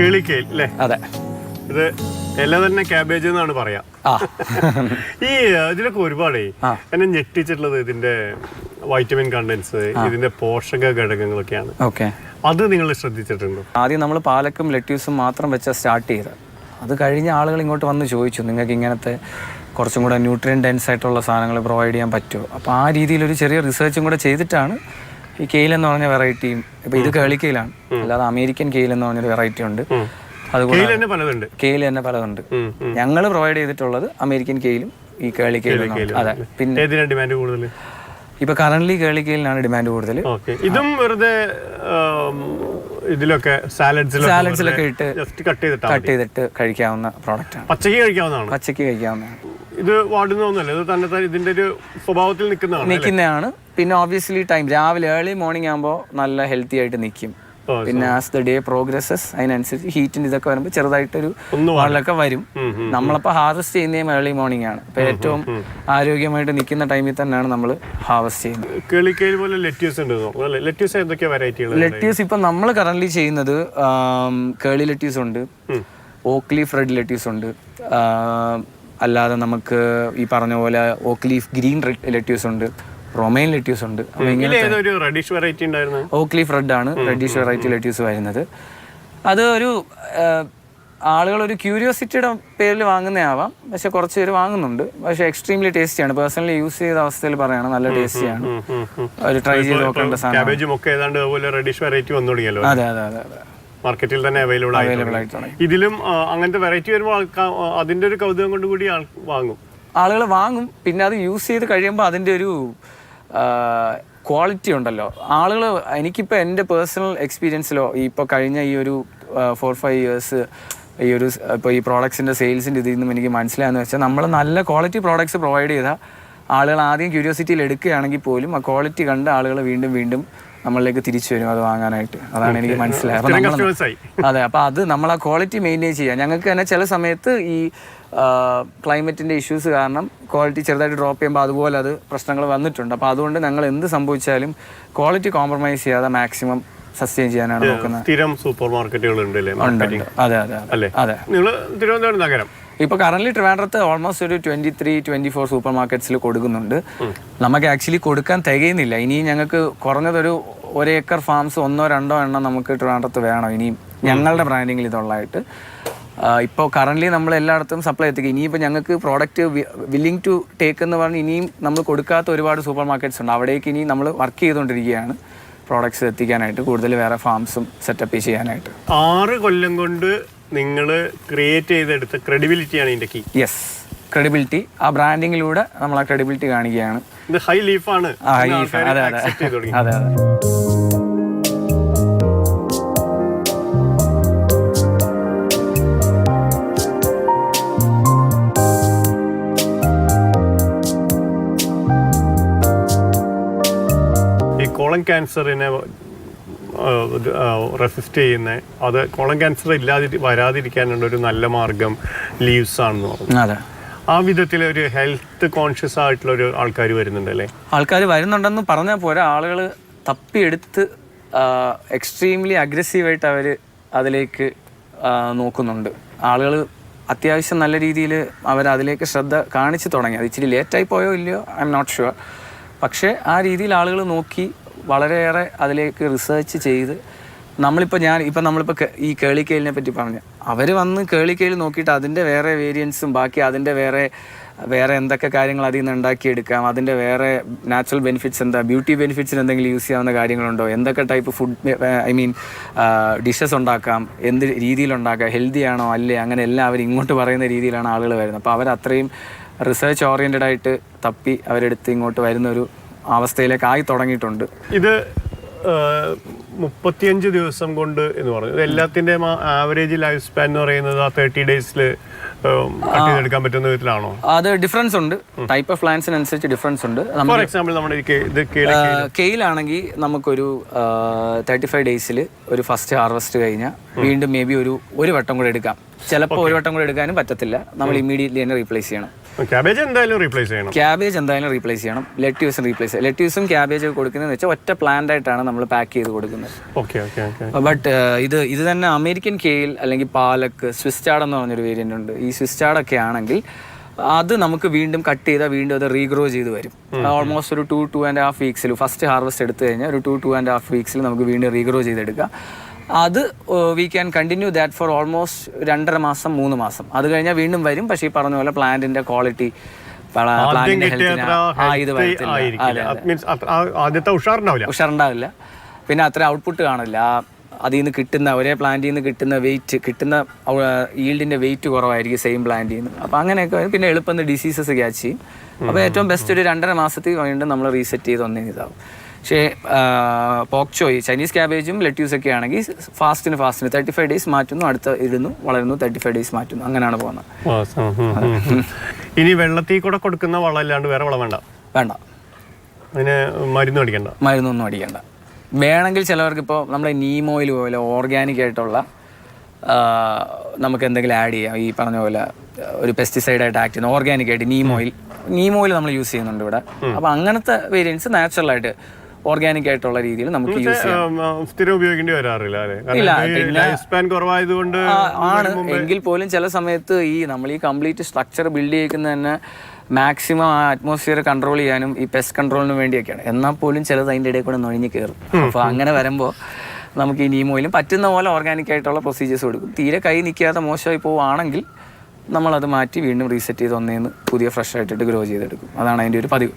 കേളിക്കേൽ അല്ലേ? അതെ. ഇത് എല്ലാം തന്നെ ക്യാബേജ് എന്നാണ് പറയാ. ഈ ഇതിലൊക്കെ ഒരുപാടേ. എന്നെ ഞെട്ടിച്ചിട്ടുള്ളത് ഇതിന്റെ വൈറ്റമിൻ കണ്ടൻസ് ഇതിന്റെ പോഷക ഘടകങ്ങളൊക്കെയാണ്. ഓക്കെ. അത് നിങ്ങൾ ശ്രദ്ധിച്ചിട്ടുണ്ടോ? ആദ്യം നമ്മൾ പാലക്കും ലെറ്റ്യൂസും മാത്രം വെച്ച സ്റ്റാർട്ട് ചെയ്ത്. അത് കഴിഞ്ഞ ആളുകൾ ഇങ്ങോട്ട് വന്ന് ചോദിച്ചു നിങ്ങൾക്ക് ഇങ്ങനത്തെ കുറച്ചും കൂടെ ന്യൂട്രിയൻ ഡെൻസ് ആയിട്ടുള്ള സാധനങ്ങൾ പ്രൊവൈഡ് ചെയ്യാൻ പറ്റുമോ? അപ്പോൾ ആ രീതിയിൽ ഒരു ചെറിയ റിസർച്ചും കൂടെ ചെയ്തിട്ടാണ് ഈ കെയിൽ എന്ന് പറഞ്ഞ വെറൈറ്റിയും ഇപ്പൊ ഇത് കേളിക്കയിലാണ് അല്ലാതെ അമേരിക്കൻ കെയിൽ എന്ന് പറഞ്ഞൊരു വെറൈറ്റി ഉണ്ട്. അതുകൊണ്ട് കെയിൽ തന്നെ പലതുണ്ട്. ഞങ്ങൾ പ്രൊവൈഡ് ചെയ്തിട്ടുള്ളത് അമേരിക്കൻ കെയിലും ഈ കേളിക്കയിലും അതെ. പിന്നെ ഡിമാൻഡ് കൂടുതൽ ഇപ്പൊ കറന്റ് കേളിക്കയിലാണ് ഡിമാൻഡ് കൂടുതൽ. ഇതും വെറുതെ ഇതിലൊക്കെ സാലഡ്സിലൊക്കെ ഇട്ട് കട്ട് ചെയ്തിട്ടാ കഴിക്കാവുന്ന പ്രോഡക്റ്റ് ആണ്. പച്ചക്ക് കഴിക്കാവുന്നതാണ്. പച്ചയ്ക്ക് കഴിക്കാവുന്നതാണ്. ഇത് വാടുന്നൊന്നുമല്ല ഇത് തന്നെ ഇതിന്റെ ഒരു സ്വഭാവത്തിൽ നിൽക്കുന്നതാണ് നിൽക്കുന്നതാണ്. പിന്നെ ഓബിയസ്ലി ടൈം രാവിലെ ഏർലി മോർണിംഗ് ആകുമ്പോൾ നല്ല ഹെൽത്തി ആയിട്ട് നിൽക്കും. പിന്നെ ആസ് ദ ഡേ പ്രോഗ്രസസ് അതിനനുസരിച്ച് ഹീറ്റിന് ഇതൊക്കെ വരുമ്പോൾ ചെറുതായിട്ടൊരു വെള്ളമൊക്കെ വരും. നമ്മളിപ്പോൾ ഹാർവസ്റ്റ് ചെയ്യുന്നതും ഏർലി മോർണിംഗ് ആണ്. അപ്പോൾ ഏറ്റവും ആരോഗ്യമായിട്ട് നിൽക്കുന്ന ടൈമിൽ തന്നെയാണ് നമ്മൾ ഹാർവസ്റ്റ് ചെയ്യുന്നത്. ലെറ്റ്യൂസ് ഇപ്പം നമ്മൾ കറന്റ് ചെയ്യുന്നത് കേളി ലെറ്റ്യൂസ് ഉണ്ട്. ഓക്ലി ഫ്രെഡ് ലെറ്റ്യൂസ് ഉണ്ട്. അല്ലാതെ നമുക്ക് ഈ പറഞ്ഞ പോലെ ഓക്ലീഫ് ഗ്രീൻ ലെറ്റ്യൂസ് ഉണ്ട് റൊമൈൻ ലെറ്റ്യൂസ് ഉണ്ട്. റെഡിഷ് വെറൈറ്റി ഓക്ലീഫ് റെഡ് ആണ് റെഡിഷ് വെറൈറ്റി ലെറ്റ്യൂസ് വരുന്നത്. അത് ഒരു ആളുകൾ ഒരു ക്യൂരിയോസിറ്റിയുടെ പേരിൽ വാങ്ങുന്നതാവാം. പക്ഷെ കുറച്ച് പേര് വാങ്ങുന്നുണ്ട്. പക്ഷെ എക്സ്ട്രീംലി ടേസ്റ്റിയാണ് പേഴ്സണലി യൂസ് ചെയ്ത അവസ്ഥയിൽ പറയണം നല്ല ടേസ്റ്റിയാണ് ഒരു ട്രൈ ചെയ്ത് നോക്കേണ്ട സാധനം അതെ അതെ അതെ. മാർക്കറ്റിൽ തന്നെ അവൈലബിൾ ആയി അവൈലബിൾ ആയിട്ട് തുടങ്ങി. ഇതിലും അങ്ങനത്തെ വെറൈറ്റി വരുമ്പോൾ ആൾക്കാർ അതിന്റെ ഒരു കൗതുകം കൊണ്ട് കൂടി വാങ്ങും. ആളുകൾ വാങ്ങും. പിന്നെ അത് യൂസ് ചെയ്ത് കഴിയുമ്പോൾ അതിന്റെ ഒരു ക്വാളിറ്റി ഉണ്ടല്ലോ. ആളുകൾ എനിക്കിപ്പോൾ എന്റെ പേഴ്സണൽ എക്സ്പീരിയൻസിലോ ഇപ്പോൾ കഴിഞ്ഞ ഈ ഒരു ഫോർ ഫൈവ് ഇയേഴ്സ് ഈ ഒരു ഇപ്പോൾ ഈ പ്രോഡക്ട്സിന്റെ സെയിൽസിന്റെ ഇതിൽ നിന്നും എനിക്ക് മനസ്സിലായെന്ന് വെച്ചാൽ നമ്മൾ നല്ല ക്വാളിറ്റി പ്രോഡക്ട്സ് പ്രൊവൈഡ് ചെയ്താൽ ആളുകൾ ആദ്യം ക്യൂരിയോസിറ്റിയിൽ എടുക്കുകയാണെങ്കിൽ പോലും ആ ക്വാളിറ്റി കണ്ട് ആളുകൾ വീണ്ടും വീണ്ടും നമ്മളിലേക്ക് തിരിച്ചു വരും അത് വാങ്ങാനായിട്ട്. അതാണ് എനിക്ക് മനസ്സിലായത്. നമ്മൾ അതെ അപ്പോൾ അത് നമ്മൾ ആ ക്വാളിറ്റി മെയിന്റെയിൻ ചെയ്യുക ഞങ്ങൾക്ക് തന്നെ ചില സമയത്ത് ഈ ക്ലൈമറ്റിന്റെ ഇഷ്യൂസ് കാരണം ക്വാളിറ്റി ചെറുതായിട്ട് ഡ്രോപ്പ് ചെയ്യുമ്പോൾ അതുപോലെ അത് പ്രശ്നങ്ങൾ വന്നിട്ടുണ്ട്. അപ്പോൾ അതുകൊണ്ട് ഞങ്ങൾ എന്ത് സംഭവിച്ചാലും ക്വാളിറ്റി കോംപ്രമൈസ് ചെയ്യാതെ മാക്സിമം സസ്റ്റെയിൻ ചെയ്യാനാണ് നോക്കുന്നത്. സ്ഥിരം സൂപ്പർ മാർക്കറ്റുകൾ ഉണ്ട്. അല്ലേ അതെ അതെ അതെ. നിങ്ങൾ തിരുവനന്തപുരം നഗരം. ഇപ്പോൾ കറന്റ് ട്രിവാൻഡ്രത്ത് ഓൾമോസ്റ്റ് ഒരു twenty three twenty four super മാർക്കറ്റ്സിൽ കൊടുക്കുന്നുണ്ട്. നമുക്ക് ആക്ച്വലി കൊടുക്കാൻ തികയുന്നില്ല. ഇനിയും ഞങ്ങൾക്ക് കുറഞ്ഞതൊരു ഒരു ഏക്കർ ഫാംസ് ഒന്നോ രണ്ടോ എണ്ണം നമുക്ക് ട്രിവാൻഡ്രത്ത് വേണം. ഇനിയും ഞങ്ങളുടെ ബ്രാൻഡിങ്ങിൽ ഇതുള്ളതായിട്ട്. ഇപ്പോൾ കറന്റ്ലി നമ്മൾ എല്ലായിടത്തും സപ്ലൈ എത്തിക്കും. ഇനിയിപ്പോൾ ഞങ്ങൾക്ക് പ്രോഡക്റ്റ് വില്ലിംഗ് ടു ടേക്ക് എന്ന് പറഞ്ഞ് ഇനിയും നമ്മൾ കൊടുക്കാത്ത ഒരുപാട് സൂപ്പർ മാർക്കറ്റ്സ് ഉണ്ട്. അവിടേക്ക് ഇനി നമ്മൾ വർക്ക് ചെയ്തുകൊണ്ടിരിക്കുകയാണ്. പ്രോഡക്ട്സ് എത്തിക്കാനായിട്ട് കൂടുതൽ വേറെ ഫാംസും സെറ്റപ്പ് ചെയ്യാനായിട്ട്. ആറ് കൊല്ലം കൊണ്ട് നിങ്ങൾ ക്രിയേറ്റ് ചെയ്തെടുത്ത ക്രെഡിബിലിറ്റിയാണ് ഇതിന്റെ കീ യെസ് ക്രെഡിബിലിറ്റി ആ ബ്രാൻഡിങ്ങിലൂടെ നമ്മൾ ആ ക്രെഡിബിലിറ്റി കാണിക്കുകയാണ്. ഇത് ഹൈ ലീഫാണ് ഈ അതെ അതെ. അതെ അതെ. ഈ കോളൻ ക്യാൻസറിനെ റെസിസ്റ്റ് ചെയ്യുന്ന. അത് കോളം ക്യാൻസർ ഇല്ലാതി വരാതിരിക്കാനുള്ള ഒരു നല്ല മാർഗം ലീവ്സ് ആണെന്ന് പറഞ്ഞു. അതെ. ആ വിധത്തിൽ ഒരു ഹെൽത്ത് കോൺഷ്യസ് ആയിട്ടുള്ള ഒരു ആൾക്കാർ വരുന്നുണ്ടല്ലേ ആൾക്കാർ വരുന്നുണ്ടെന്ന് പറഞ്ഞാൽ പോരാ. ആളുകൾ തപ്പിയെടുത്ത് എക്സ്ട്രീംലി അഗ്രസീവായിട്ട് അവർ അതിലേക്ക് നോക്കുന്നുണ്ട്. ആളുകൾ അത്യാവശ്യം നല്ല രീതിയിൽ അവർ അതിലേക്ക് ശ്രദ്ധ കാണിച്ചു തുടങ്ങി. അത് ഇച്ചിരി ലേറ്റായി പോയോ ഇല്ലയോ? ഐ എം നോട്ട് ഷുവർ പക്ഷേ ആ രീതിയിൽ ആളുകൾ നോക്കി വളരെയേറെ അതിലേക്ക് റിസർച്ച് ചെയ്ത് നമ്മളിപ്പോൾ ഞാൻ ഇപ്പം നമ്മളിപ്പോൾ ഈ കേളിക്കയിലിനെ പറ്റി പറഞ്ഞു. അവർ വന്ന് കേളിക്കയിൽ നോക്കിയിട്ട് അതിന്റെ വേറെ വേരിയൻസും ബാക്കി അതിന്റെ വേറെ വേറെ എന്തൊക്കെ കാര്യങ്ങൾ അതിൽ നിന്ന് ഉണ്ടാക്കിയെടുക്കാം അതിന്റെ വേറെ നാച്ചുറൽ ബെനിഫിറ്റ്സ് എന്താ ബ്യൂട്ടി ബെനിഫിറ്റ്സിന് എന്തെങ്കിലും യൂസ് ചെയ്യാവുന്ന കാര്യങ്ങളുണ്ടോ എന്തൊക്കെ type food I mean dishes ഉണ്ടാക്കാം എന്ത് രീതിയിലുണ്ടാക്കാം ഹെൽത്തി ആണോ അല്ലേ അങ്ങനെ എല്ലാം അവർ ഇങ്ങോട്ട് പറയുന്ന രീതിയിലാണ് ആളുകൾ വരുന്നത്. അപ്പോൾ അവർ അത്രയും റിസർച്ച് ഓറിയന്റഡ് ആയിട്ട് തപ്പി അവരെടുത്ത് ഇങ്ങോട്ട് വരുന്ന ഒരു അവസ്ഥയിലേക്ക് ആയി തുടങ്ങിയിട്ടുണ്ട്. ഇത് മുപ്പത്തിയഞ്ച് ദിവസം കൊണ്ട് എന്ന് പറഞ്ഞു. എല്ലാത്തിന്റെ ആവറേജ് ലൈഫ് സ്പാൻ എന്ന് പറയുന്നത് ആ തേർട്ടി ഡേയ്സിൽ കട്ട് ചെയ്തെടുക്കാൻ പറ്റുന്ന വിധത്തിലാണോ? അത് ഡിഫറൻസ് ഉണ്ട്. ടൈപ്പ് ഓഫ് പ്ലാൻസിന് അനുസരിച്ച് ഡിഫറൻസ് ഉണ്ട്. ഫോർ എക്സാമ്പിൾ നമ്മുടെ കെയിലാണെങ്കിൽ നമുക്കൊരു തേർട്ടി ഫൈവ് ഡേയ്സിൽ ഒരു ഫസ്റ്റ് ഹാർവസ്റ്റ് കഴിഞ്ഞാൽ വീണ്ടും മേ ബി ഒരു ഒരു വട്ടം കൂടെ എടുക്കാം. ചിലപ്പോൾ ഒരു വട്ടം കൂടെ എടുക്കാനും പറ്റത്തില്ല. നമ്മൾ ഇമീഡിയറ്റ്ലി തന്നെ റീപ്ലേസ് ചെയ്യണം. ക്യാബേജ് എന്തായാലും റീപ്ലേസ് ചെയ്യണം. ക്യാബേജ് എന്തായാലും റീപ്ലേസ് ചെയ്യണം. ലെറ്റ്യൂസും റീപ്ലേസ് ലെറ്റ്യൂസും ക്യാബേജ് കൊടുക്കുന്നതെന്ന് വെച്ചാൽ ഒറ്റ പ്ലാന്റ് ആയിട്ടാണ് നമ്മൾ പാക്ക് ചെയ്ത് കൊടുക്കുന്നത്. ബട്ട് ഇത് ഇത് തന്നെ അമേരിക്കൻ കേയിൽ അല്ലെങ്കിൽ പാലക്ക് സ്വിസ് ചാഡ് എന്ന് പറഞ്ഞൊരു വേരിയന്റ് ഉണ്ട്. ഈ സ്വിസ് ചാഡൊക്കെ ആണെങ്കിൽ അത് നമുക്ക് വീണ്ടും കട്ട് ചെയ്താൽ വീണ്ടും അത് റീഗ്രോ ചെയ്ത് വരും. ഓൾമോസ്റ്റ് ഒരു ടു ടു ആൻഡ് ഹാഫ് വീക്സിൽ ഫസ്റ്റ് ഹാർവസ്റ്റ് എടുത്തു കഴിഞ്ഞാൽ ഒരു ടു ടു ആൻഡ് ഹാഫ് വീക്സിൽ നമുക്ക് വീണ്ടും റീഗ്രോ ചെയ്തെടുക്കാം. അത് we can continue that for almost രണ്ടര മാസം മൂന്ന് മാസം. അത് കഴിഞ്ഞാൽ വീണ്ടും വരും. പക്ഷേ ഈ പറഞ്ഞ പോലെ പ്ലാന്റിന്റെ ക്വാളിറ്റി പ്ലാന്റിന്റെ ഹെൽത്തിന് ആ ഇത് വരത്തില്ല. ആദ്യത്തെ ഉഷാറുണ്ടാവില്ല. ഉഷാറുണ്ടാവില്ല. പിന്നെ അത്ര ഔട്ട്പുട്ട് കാണില്ല. അതിൽ നിന്ന് കിട്ടുന്ന ഒരേ പ്ലാന്റിൽ നിന്ന് കിട്ടുന്ന വെയിറ്റ് കിട്ടുന്ന ഈൽഡിന്റെ വെയിറ്റ് കുറവായിരിക്കും സെയിം പ്ലാന്റിൽ നിന്ന് അപ്പോൾ അങ്ങനെയൊക്കെ വരും. പിന്നെ എളുപ്പം ഡിസീസസ് ക്യാച്ച് ചെയ്യും. അപ്പോൾ ഏറ്റവും ബെസ്റ്റ് ഒരു രണ്ടര മാസത്തിൽ വീണ്ടും നമ്മൾ റീസെറ്റ് ചെയ്ത് ഒന്നേ ഇതാവും. പക്ഷേ പോക്ചോയി ചൈനീസ് ക്യാബേജും ലെറ്റ്യൂസൊക്കെ ആണെങ്കിൽ ഫാസ്റ്റിന് ഫാസ്റ്റിന് തേർട്ടി ഫൈവ് ഡേയ്സ് മാറ്റുന്നു അടുത്ത ഇടുന്നു വളരുന്നു തേർട്ടി ഫൈവ് ഡേയ്സ് മാറ്റുന്നു. അങ്ങനെയാണ് പോകുന്നത്. ഇനി വെള്ളത്തിൽ കൂടെ കൊടുക്കുന്ന വളം അല്ലാണ്ട് വേറെ വളം വേണ്ട? വേണ്ട. അതിന് മരുന്ന് അടിക്കണ്ട മരുന്നൊന്നും അടിക്കണ്ട വേണമെങ്കിൽ ചിലവർക്ക് ഇപ്പോൾ നമ്മുടെ നീം ഓയിൽ പോലെ ഓർഗാനിക് ആയിട്ടുള്ള നമുക്ക് എന്തെങ്കിലും ആഡ് ചെയ്യാം. ഈ പറഞ്ഞ പോലെ ഒരു പെസ്റ്റിസൈഡ് ആയിട്ട് ആക്ട് ചെയ്യുന്ന ഓർഗാനിക് ആയിട്ട് നീം ഓയിൽ നീം ഓയിൽ നമ്മൾ യൂസ് ചെയ്യുന്നുണ്ട് ഇവിടെ. അപ്പോൾ അങ്ങനത്തെ വേരിയൻസ് നാച്ചുറൽ ആയിട്ട് ഓർഗാനിക് ആയിട്ടുള്ള രീതിയിൽ നമുക്ക് യൂസ് ചെയ്യാം. സ്ഥിരം ഉപയോഗിക്കേണ്ടി വരാറില്ല ഇല്ല, ആണ്. എങ്കിൽ പോലും ചില സമയത്ത് ഈ നമ്മൾ ഈ കംപ്ലീറ്റ് സ്ട്രക്ചർ ബിൽഡ് ചെയ്യിക്കുന്ന തന്നെ മാക്സിമം ആ അറ്റ്മോസ്ഫിയർ കൺട്രോൾ ചെയ്യാനും ഈ പെസ്റ്റ് കൺട്രോളിനും വേണ്ടിയൊക്കെയാണ്. എന്നാൽ പോലും ചിലത് അതിന്റെ ഇടയിൽ കൂടെ നൊഴിഞ്ഞ് കയറും. അപ്പോൾ അങ്ങനെ വരുമ്പോൾ നമുക്ക് ഈ നീമോയിലും പറ്റുന്ന പോലെ ഓർഗാനിക് ആയിട്ടുള്ള പ്രൊസീജിയേഴ്സ് കൊടുക്കും തീരെ കൈ നിൽക്കാതെ മോശമായി പോവുകയാണെങ്കിൽ നമ്മളത് മാറ്റി വീണ്ടും റീസെറ്റ് ചെയ്ത് ഒന്നേന്ന് പുതിയ ഫ്രഷ് ആയിട്ടിട്ട് ഗ്രോ ചെയ്തെടുക്കും. അതാണ് അതിന്റെ ഒരു പതിവ്.